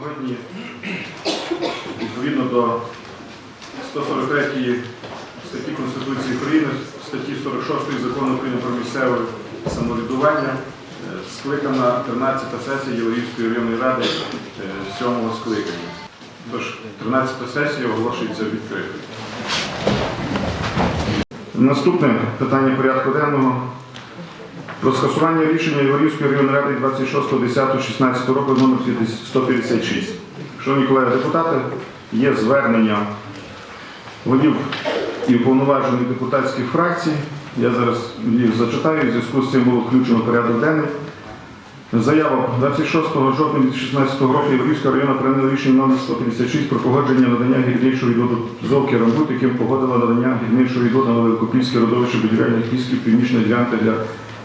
Сьогодні, відповідно до 143 статті Конституції України, статті 46 Закону України про місцеве самоврядування, е, скликана 13-та сесія Єврейської районної ради 7-го скликання. Тож 13-та сесія оголошується відкритою. Наступне питання порядку денного про скасування рішення Єврейської районної ради 26.10.16 року номер 156. Шановні колеги депутати, є звернення голів і уповноважених депутатських фракцій. Я зараз їх зачитаю, в зв'язку з цим було включено порядок денний. Заява 26 жовтня 2016 року Єврейського району прийняла рішення номер 156 про погодження надання гірничого відводу ЗОВ Керамбут, яким погодила надання гірничого відводу на Великопільське родовище будівельних пісків північної ділянки для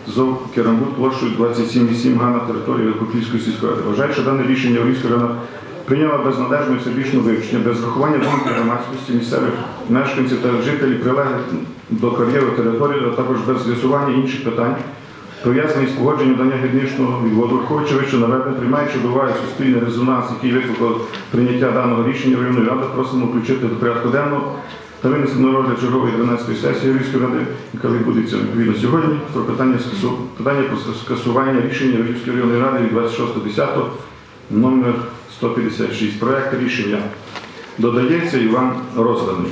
ЗОВ Керамбут площею 27,7 га на території Великопільської сільської ради. Вважаю, що дане рішення Єврейського району прийняла без належного і всебічного вивчення, без врахування думки громадськості місцевих мешканців та жителів прилеглих до кар'єру території, а також без з'ясування інших питань, пов'язаний з погодженням дання гідничного відводу, враховуючи вище наведення, приймаючи до уваги суспільний резонанс, який викликав прийняття даного рішення районної ради, просимо включити до порядку денного та винести на розгляд чергової 12-ї сесії Львівської ради, яка відбудеться відповідно сьогодні, про питання, питання про скасування рішення Львівської районної ради від 26.10 номер 156. Проект рішення додається і вам розданий.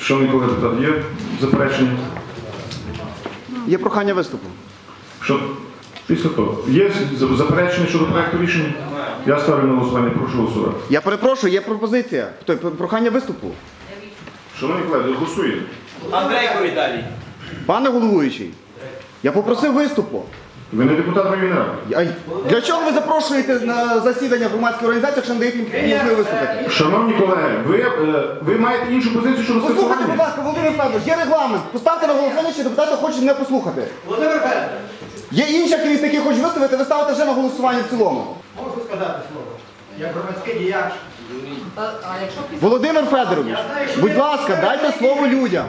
Шановні колеги депутати, є заперечення? Є прохання виступу. Що після того є заперечення щодо проекту рішення? Я ставлю на голосування, прошу голосувати. Я перепрошую, є пропозиція. Хто? Прохання виступу. Шановні колеги, голосуємо. Андрейко Віталій. Пане головуючий, я попросив виступу. Ви не депутат ради. Для чого ви запрошуєте на засідання громадської організації, якщо не даєте їм можливість виступити? Шановні колеги, ви, е, ви маєте іншу позицію щодо Послухайте, будь ласка, Володимир Федорович, є регламент. Поставте на голосування, що депутати хочуть мене послухати. Володимир Федорович, Є інші активісти, які хочуть виставити, ви ставите вже на голосування в цілому. можу сказати слово. Як громадський діяч. Володимир Федорович, будь ласка, дайте слово людям.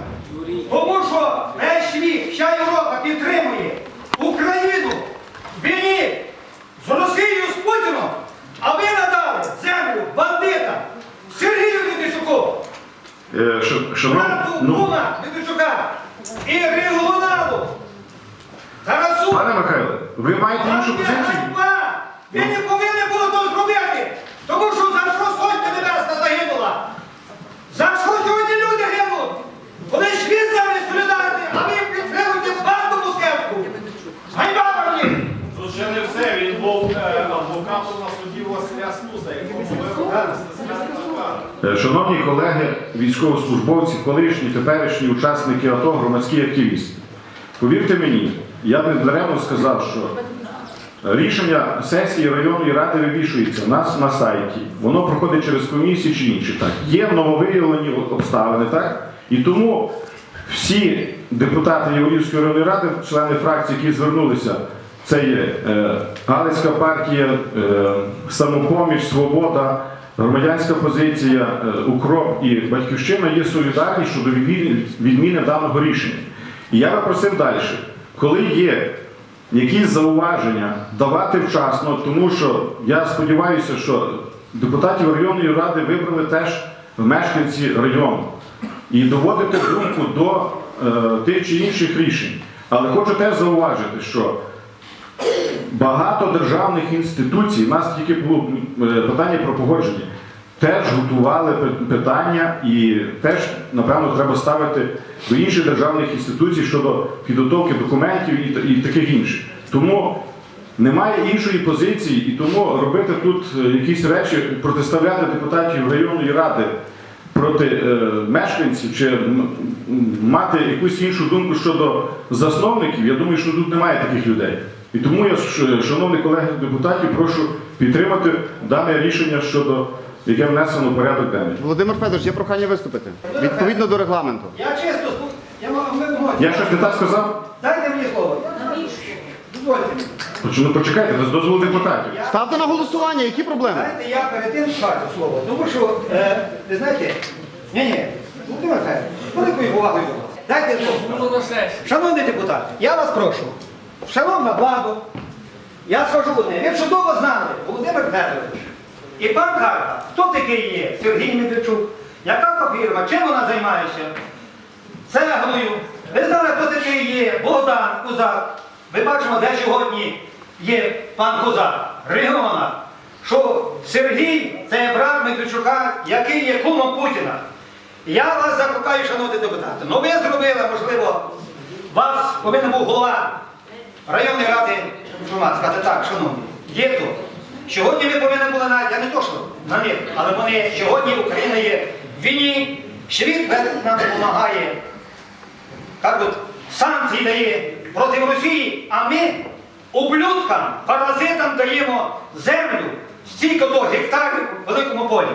Тому що весь світ, вся Європа підтримує Україну в війні з Росією, з Путіном, а ви надали землю бандитам Сергію Медведчуку, Е, ш- Шановні, брату ну, Медведчука і регіоналу Тарасу. пане Михайле, ви маєте іншу позицію? ганьба! Ви не повинні були то зробити, тому що за що сотня небесна загинула? За що сьогодні люди гинуть? Вони ж від землі солідарні, а ви підтримуєте банду мускетку. Ганьба мені! Тут ще не все, він був е, адвокатом на суді Василя Стуса, якому вирокали Е, Шановні колеги, військовослужбовці, колишні, теперішні учасники АТО, громадські активісти. Повірте мені, я не даремно сказав, що рішення сесії районної ради вивішується у нас на сайті. Воно проходить через комісії чи інші. Так. Є нововиявлені обставини, так? І тому всі депутати Єврейської районної ради, члени фракції, які звернулися, це є е, Галицька партія, е, Самопоміч, Свобода, громадянська позиція, е, Укроп і Батьківщина є солідарні щодо відміни, даного рішення. І я би просив далі, коли є якісь зауваження давати вчасно, тому що я сподіваюся, що депутатів районної ради вибрали теж мешканці району і доводити думку до е, тих чи інших рішень. Але хочу теж зауважити, що багато державних інституцій, у нас тільки було е, питання про погодження, теж готували питання і теж, напевно, треба ставити до інших державних інституцій щодо підготовки документів і, таких інших. Тому немає іншої позиції, і тому робити тут е, якісь речі, протиставляти депутатів районної ради проти е, мешканців чи мати якусь іншу думку щодо засновників, я думаю, що тут немає таких людей. І тому я, шановні колеги депутатів, прошу підтримати дане рішення щодо яке внесено в порядок денний. Володимир Федорович, є прохання виступити. Відповідно до регламенту. Я чисто я. Я щось не так сказав? Дайте мені слово. Дозвольте мені. Ну почекайте, з дозволу депутатів. Ставте на голосування, які проблеми? Знаєте, я перед тим скажу слово. Тому що, е, ви знаєте, ні, ні, Володимир Федорович, великою повагою до вас. Дайте слово. Шановні депутати, я вас прошу, шановна влада, я скажу одне, ви чудово знали, Володимир Федорович, І пан Карта, хто такий є? Сергій Медведчук. Яка то фірма? Чим вона займається? Цеглою. Ви знали, хто такий є? Богдан Кузак. Ми бачимо, де сьогодні є пан Кузак, регіонал. Що Сергій це брат Медведчука, який є кумом Путіна. Я вас закликаю, шановні депутати. Ну ви зробили, можливо, вас повинен був голова районної ради інформації. Сказати так, шановні, є тут. Сьогодні ви повинні були навіть, я не то, що на них, але вони сьогодні Україна є в війні, світ нам допомагає кажуть, санкції дає проти Росії, а ми ублюдкам, паразитам даємо землю стільки до гектарів в великому полі.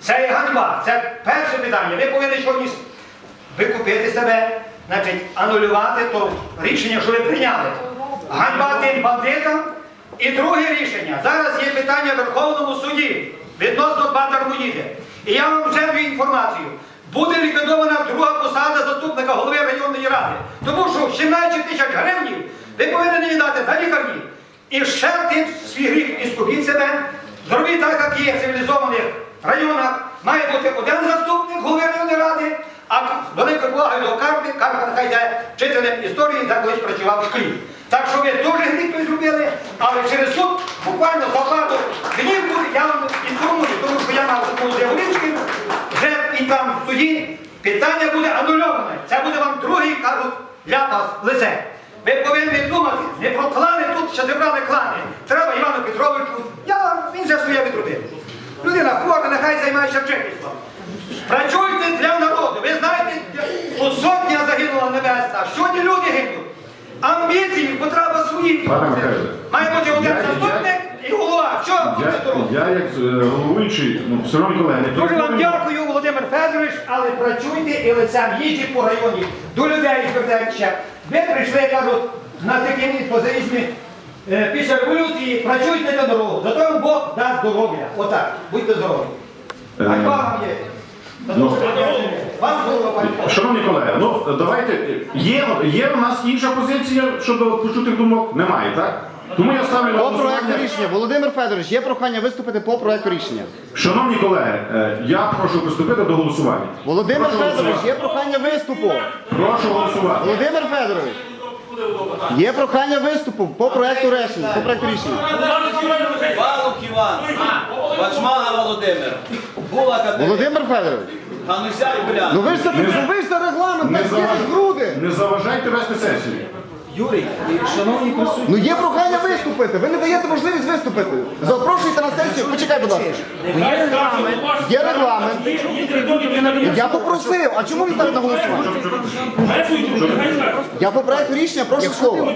Це є ганьба, це перше питання. Ви повинні сьогодні викупити себе, значить, анулювати то рішення, що ви прийняли. Ганьба тим бандитам. І друге рішення. Зараз є питання Верховному суді відносно Бандер-Муїди. І я вам вже даю інформацію. Буде ліквідована друга посада заступника голови районної ради. Тому що 17 тисяч гривень ви повинні віддати на лікарні. І ще ти свій гріх іскупіть себе. Зробіть так, як є в цивілізованих районах. Має бути один заступник голови районної ради, а великою повагою до карти, карта нехай йде вчителем історії, де колись працював в школі. Так що ви дуже гріх зробили, але через суд буквально за пару днів я вам інформую, тому що я мав таку заявлички, вже і там в суді питання буде анульоване. Це буде вам другий, кажуть, ляпас в лице. Ви повинні думати, не про клани тут, що зібрали клани. Треба Івану Петровичу. Я, він вже своє відробив. Людина хвора, нехай займається вчительством. Працюйте для народу. Ви знаєте, тут сотня загинула небесна. Сьогодні люди гинуть. Амбіції, потреба свої. Має бути один заступник і голова. Що буде Я, я як е, головуючий, ну, все одно колеги, Дуже вам дякую, Володимир Федорович, але працюйте і лицем їздіть по районі. До людей звертайтеся. Ви прийшли, кажуть, на такі позиції е, після революції, працюйте на дорогу. Зато вам Бог дасть здоров'я. Отак, будьте здорові. А Е, вам є. Ну. Шановні колеги, ну давайте. Є, є у нас інша позиція щодо почутих думок? Немає, так? Тому я ставлю на По проекту голосування. рішення. Володимир Федорович, є прохання виступити по проекту рішення. Шановні колеги, е, я прошу приступити до голосування. Володимир Прошу Федорович, голосувати. є прохання виступу. Прошу голосувати. Володимир Федорович. Є прохання виступу по проекту рішення. По проекту рішення. Балук Іван, Бачмана Володимир, Була Катерина, Володимир Федорович. Гануся Уляна. Ну ви ж це ну ви ж це регламент, Не, так заваж... груди. не заважайте вести сесію. Юрій, і шановні присутні, Ну є прохання виступити. Ви не даєте можливість виступити. Запрошуйте на сесію. Почекай, будь ласка. Є регламент. Я попросив. А чому він ставить на голосування? Я по проекту рішення прошу слова.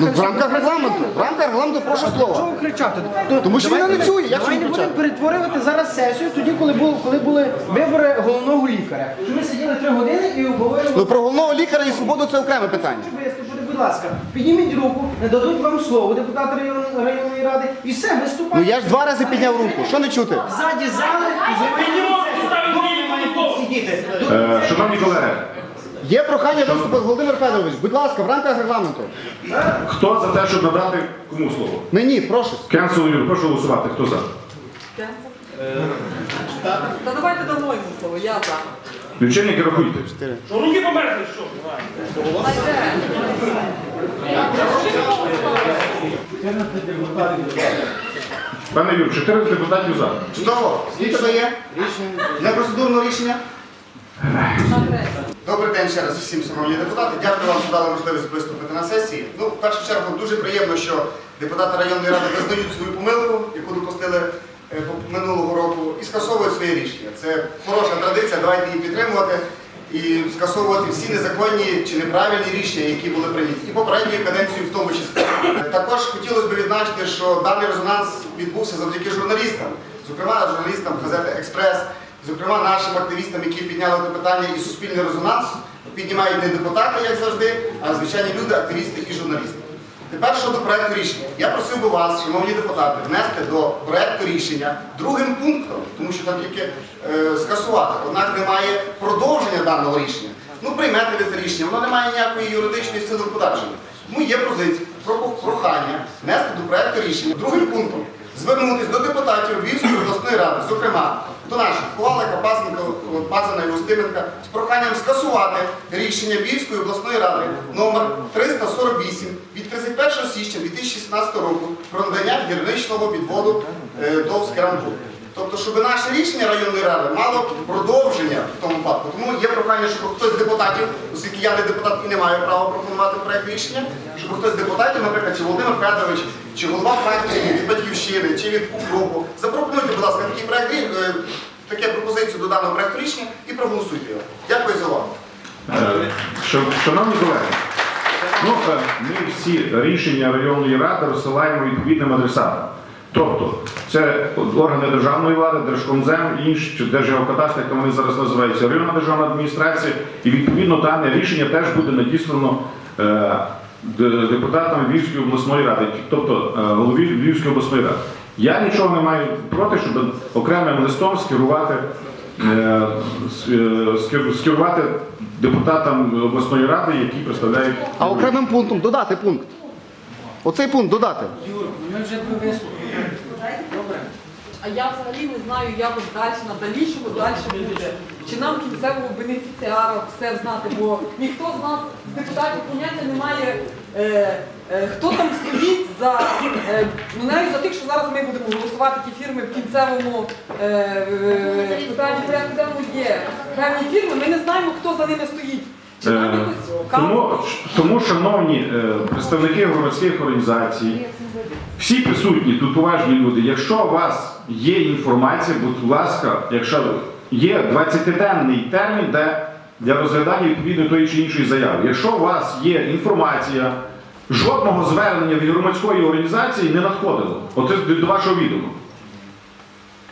Ну, в рамках регламенту. В рамках регламенту прошу слова. кричати. Тому що він не чує. Як Давай не будемо перетворювати зараз сесію, тоді, коли були, коли були вибори головного лікаря. Що Ми сиділи три години і обговорювали. Ну про головного лікаря і свободу це окреме питання. Виступити, будь ласка, підніміть руку, не дадуть вам слово, депутати район- районної ради, і все, Ну виступайте. я ж два рази підняв руку. Що не чути? Ззаді зали і сидіти. Е, шановні колеги, Є прохання виступити Володимир Федорович. Будь ласка, в рамках регламенту. хто за те, щоб надати кому слово? Мені, прошу. Кенселу Юрій, прошу голосувати. Хто за? Та давайте дамо йому слово, я за. Лічильники рахуйте. Руки померзли, що? Пане Юр, 14 депутатів за. Чудово. Скільки є? Для процедурного рішення? Добрий день ще раз всім шановні депутати. Дякую вам, що дали можливість виступити на сесії. Ну, в першу чергу, дуже приємно, що депутати районної ради визнають свою помилку, яку допустили е, минулого року, і скасовують своє рішення. Це хороша традиція, давайте її підтримувати і скасовувати всі незаконні чи неправильні рішення, які були прийняті. І попередньої каденції в тому числі. Також хотілося б відзначити, що даний резонанс відбувся завдяки журналістам, зокрема журналістам газети Експрес, зокрема нашим активістам, які підняли це питання і суспільний резонанс, піднімають не депутати, як завжди, а звичайні люди, активісти і журналісти. Тепер щодо проекту рішення. Я просив би вас, шановні депутати, внести до проекту рішення другим пунктом, тому що там тільки е, скасувати, однак немає продовження даного рішення. Ну, приймете ви це рішення, воно не має ніякої юридичної сили в подальшому. Тому є позиція про прохання внести до проекту рішення другим пунктом звернутися до депутатів Львівської обласної ради, зокрема до наших Ковалика, Пасенка, Пазана і Устименка, з проханням скасувати рішення Львівської обласної ради номер 348 від 31 січня 2017 року про надання гірничного відводу е, до Скрамбу. Тобто, щоб наше рішення районної ради мало продовження в тому випадку. Тому є прохання, щоб хтось з депутатів, оскільки я не депутат і не маю права пропонувати проект рішення, щоб хтось з депутатів, наприклад, чи Володимир Федорович, чи голова фракції від батьківщини, чи від укропу, запропонуйте, будь ласка, такий проект е, таке пропозицію до даного проекту рішення і проголосуйте його. Дякую за увагу. Е, Шановні колеги, ну, е, ми всі рішення районної ради розсилаємо відповідним адресатам. Тобто це органи державної влади, Держкомзем, інші чи Держгеокадастр, як вони зараз називаються, районна державна адміністрація, і відповідно дане рішення теж буде надіслано е, депутатам Львівської обласної ради, тобто е, голові Львівської обласної ради. Я нічого не маю проти, щоб окремим листом скерувати е, е, скер- скерувати депутатам обласної ради, які представляють. А окремим пунктом додати пункт. Оцей пункт додати. Юр, ми вже вислухали. Добре. А я взагалі не знаю, як от далі, надалішого далі буде. Чи нам кінцевого бенефіціара все знати, бо ніхто з нас, з депутатів, поняття не має, е, е, хто там стоїть за, е, ну навіть за тих, що зараз ми будемо голосувати ті фірми в кінцевому е, е, питанні порядку денному є певні фірми, ми не знаємо, хто за ними стоїть. Чи нам Е, Тому, тому шановні е, представники громадських організацій, всі присутні, тут поважні люди, якщо у вас є інформація, будь ласка, якщо є 20-денний термін де для розглядання відповідно тої чи іншої заяви. Якщо у вас є інформація, жодного звернення від громадської організації не надходило. Оце до вашого відома.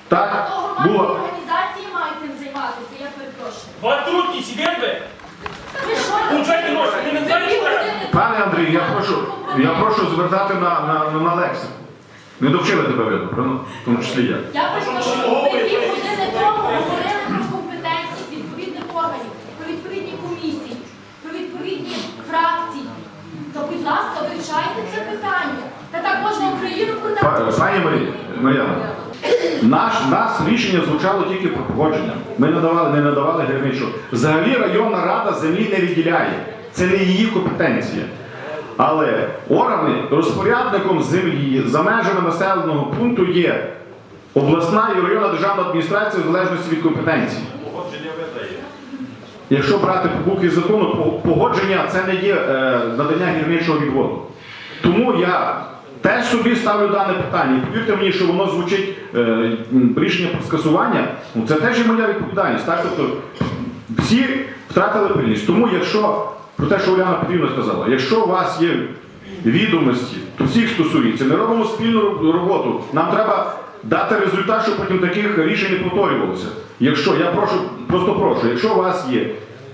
Так, було. організації мають тим займатися, я перепрошую. Ватрутні, ви. Ви що? Получайте гроші, ви не знаєте, що треба? Пане Андрію, я прошу, я прошу звертати на, на, на, на лексику. Не довчили тебе видно, правильно? в тому числі я. Я перепрошую, ви півгодини тому говорили про компетентність відповідних органів, про відповідні комісії, про відповідні фракції. То, будь ласка, вивчайте це питання. Та так можна Україну Па- продати. Пані Марія, Мар'яна, наш, нас рішення звучало тільки про погодження. Ми надавали, не надавали гірничого. Взагалі районна рада землі не відділяє. Це не її компетенція. Але органи розпорядником землі за межами населеного пункту є обласна і районна державна адміністрація в залежності від компетенції. Погодження видає. Якщо брати по букві закону, погодження це не є е, надання гірничого відводу. Тому я теж собі ставлю дане питання. І повірте мені, що воно звучить е, рішення про скасування. Ну, це теж і моя відповідальність. Так? Тобто всі втратили пильність. Тому якщо про те, що Уляна Петрівна сказала, якщо у вас є відомості, то всіх стосується, ми робимо спільну роботу. Нам треба дати результат, щоб потім таких рішень не повторювалося. Якщо я прошу, просто прошу, якщо у вас є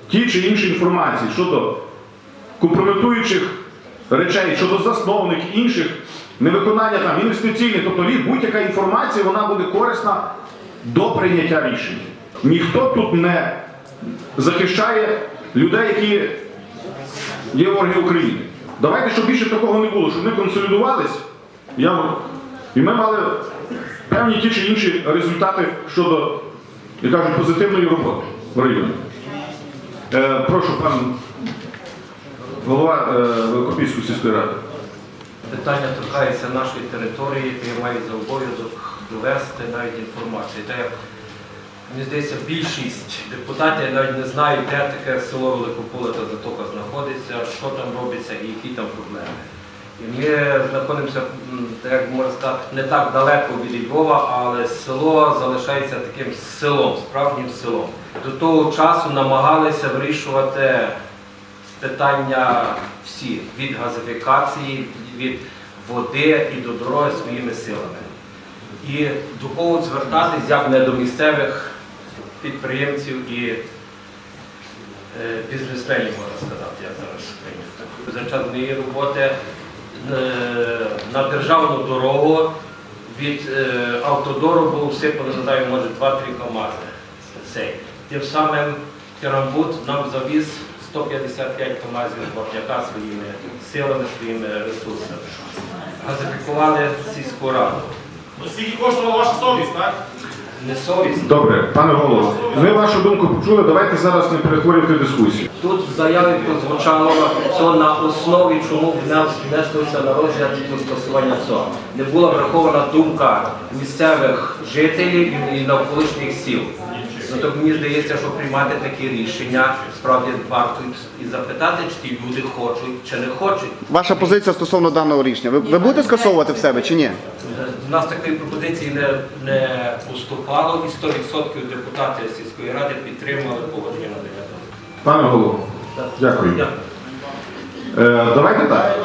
ті чи інші інформації щодо компрометуючих речей, щодо засновників інших, невиконання там інвестиційних, тобто будь-яка інформація, вона буде корисна до прийняття рішення. Ніхто тут не захищає людей, які є вороги України. Давайте, щоб більше такого не було, щоб ми консолідувались я, і ми мали певні ті чи інші результати щодо, як кажуть, позитивної роботи в районі. Е, прошу, пан голова е, Великопільської сільської ради. Питання торкається нашої території, і мають за обов'язок довести навіть інформацію. Та як мені здається, більшість депутатів навіть не знають, де таке село Великополе та Затока знаходиться, що там робиться і які там проблеми. І ми знаходимося, як можна сказати, не так далеко від Львова, але село залишається таким селом, справжнім селом. До того часу намагалися вирішувати питання всі від газифікації, від води і до дороги своїми силами. І до кого звертатись, як не до місцевих підприємців і е, бізнесменів, можна сказати, я зараз прийняв. За час моєї роботи е, на державну дорогу від е, автодору було всипано, не знаю, може, 2-3 КАМАЗи. Тим самим Керамбут нам завіз 155 КАМАЗів вапняка своїми силами, своїми ресурсами. Газифікували сільську раду. Ну, скільки коштувала ваша совість, так? Не совість. Добре, пане голово, ми вашу думку почули, давайте зараз не перетворювати дискусію. Тут в заяві прозвучало, що на основі чому внес- внеслося на розгляд до скасування цього. Не була врахована думка місцевих жителів і навколишніх сіл. Ну, то мені здається, що приймати такі рішення справді варто і запитати, чи ті люди хочуть чи не хочуть. Ваша позиція стосовно даного рішення. Ви, ви будете скасовувати в себе чи ні? У нас такої пропозиції не, не поступало, і 100% депутати сільської ради підтримали погодження на 9. Пане голово, дякую. Е, давайте так.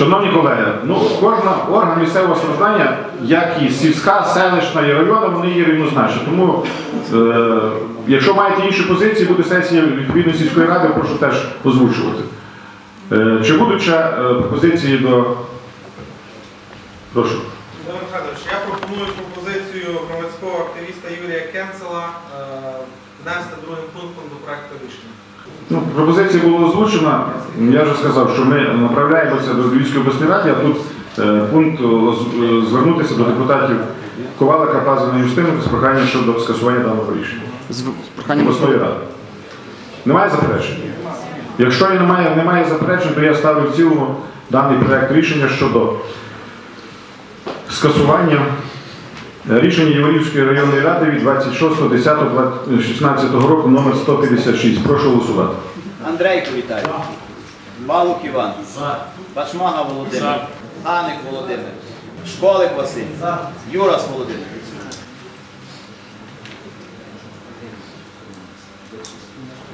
Шановні колеги, ну кожна орган місцевого самоврядування, як і сільська, селищна і районна, вони є рівнозначні. Тому, е, якщо маєте інші позиції, буде сесія відповідно сільської ради, прошу теж озвучувати. Е, чи будуть ще е, пропозиції до. Прошу. Я пропоную пропозицію громадського активіста Юрія Кенцела е, внести другим пунктом до проекту рішення. Ну, пропозиція була озвучена. Я вже сказав, що ми направляємося до Львівської обласної ради, а тут е, пункт е, е, звернутися до депутатів Ковалика, Пазина і Юстиника з проханням щодо скасування даного рішення. З проханням обласної ради. Немає заперечень? Якщо немає, немає заперечень, то я ставлю в цілому даний проект рішення щодо скасування рішення Єврівської районної ради від 26.10.16 року номер 156. Прошу голосувати. Андрейко Віталій. Балук Іван. Бачмага Володимир. Аник Володимир. Школик Василь. Юрас Володимир.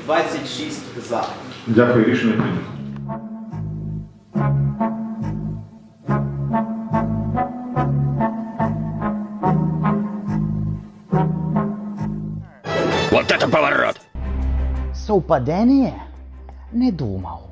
Двадцять шість за. Дякую, рішення прийнято. उपाध्याय नहीं है ने धूम आओ